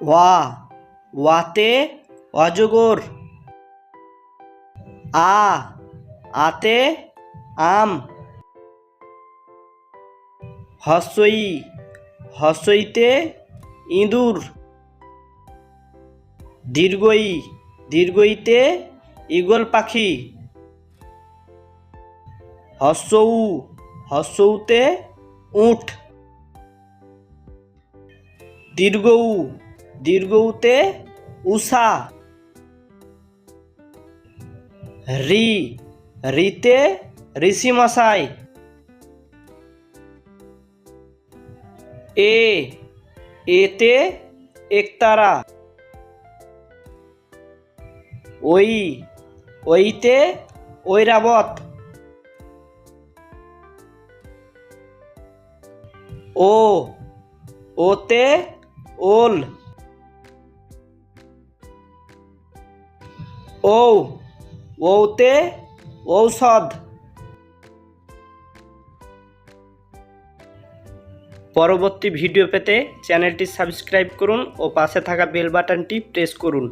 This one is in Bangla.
ওয়া, ওয়াতে অজগর। আ, আতে আম। হসই, হসইতে ইঁদুর। দীর্ঘই, দীর্ঘইতে ঈগল পাখি। হসৌ, হসৌতে উঠ দীর্ঘউ দীর্ঘউতে উষা। রি, রিতে ঋষি মশাই এ, এতে একতারা। ওই, ওইতে ঐরাবত। ও, ওতে ওল। ও ঔতে ঔষধ। পরবর্তী ভিডিও পেতে চ্যানেলটি সাবস্ক্রাইব করুন ও পাশে থাকা বেল বাটনটি প্রেস করুন।